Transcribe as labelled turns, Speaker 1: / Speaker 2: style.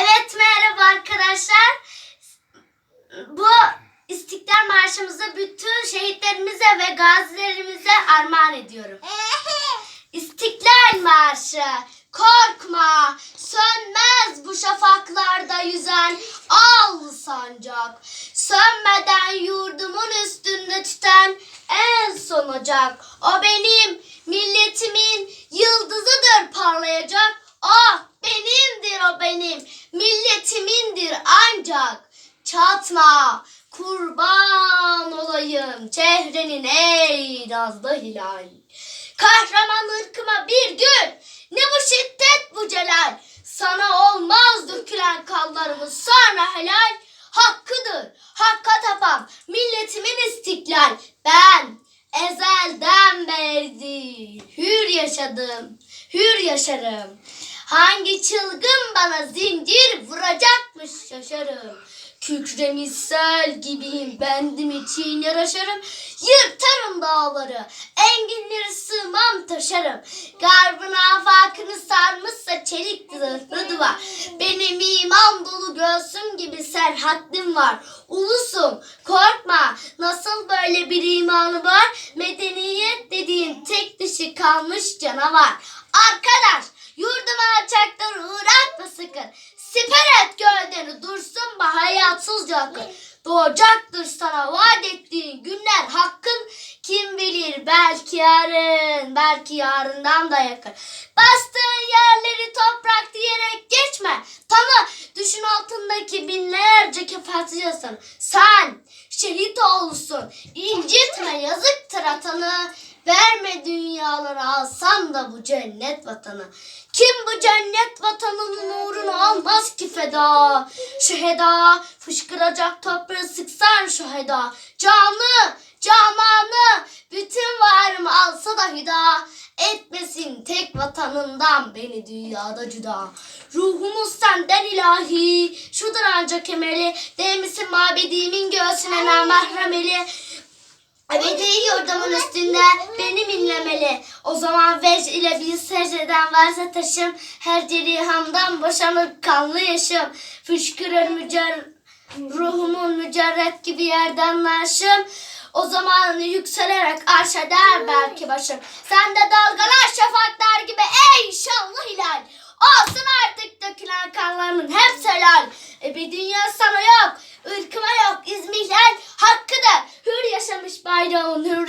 Speaker 1: Evet merhaba arkadaşlar. Bu İstiklal Marşımızı bütün şehitlerimize ve gazilerimize armağan ediyorum. İstiklal Marşı korkma sönmez bu şafaklarda yüzen al sancak sönmeden yurdumun üstünde tüten en son ocak o benim milletimin yıldızıdır parlayacak o benimdir o benim milletimindir ancak çatma kurban olayım çehrenin ey nazlı hilal. Kahraman ırkıma bir gün ne bu şiddet bu celal? Sana olmaz dökülen kanlarımız sonra helal Hakkıdır. Hakka tapan milletimin istiklal. Ben ezelden beri hür yaşadım hür yaşarım Hangi çılgın bana zincir vuracakmış şaşarım. Kükremiş sel gibiyim bendim için yaraşarım. Yırtarım dağları enginleri sığmam taşarım. Garbın afakını sarmışsa çelik zırhlı duvar. Benim iman dolu göğsüm gibi serhatlim var. Ulusum korkma nasıl böyle bir imanı var? Medeniyet dediğin tek dişi kalmış canavar. Arkadaş yurduma alçaklar uğratma sakın. Siper et gövdeni dursun mu hayatsızca akın Doğacaktır sana vaat ettiğin günler hakkın kim bilir? Belki yarın belki yarından da yakın. Bastığın yerleri toprak diyerek geçme. Tanı düşün altındaki binlerce kefaatçısın Sen şehit oğlusun incitme yazıktır atanı Verme dünyaları alsan da bu cennet vatanı. Kim bu cennet vatanının uğrunu almaz ki feda? Şüheda fışkıracak toprağı sıksan şüheda. Canı, cananı, bütün varımı alsa da hüda. Etmesin tek vatanından beni dünyada cüda. Ruhumuz senden ilahi, şudur ancak emeli. Değmesin mabedimin göğsüne namahremeli. Ebedi yurdumun üstünde benim inlemeli. O zaman vec ile bir secdeden varsa taşım. Her cerihamdan boşanır kanlı yaşım. Fışkırır mücer ruhumun mücerret gibi yerden narşım. O zaman yükselerek arş eder belki başım. Sen de dalgalar şafaklar gibi ey şanlı hilal. Olsun artık dökülen kanlarımın hep helal. E bir dünya sana yok, ırkıma yok I don't know.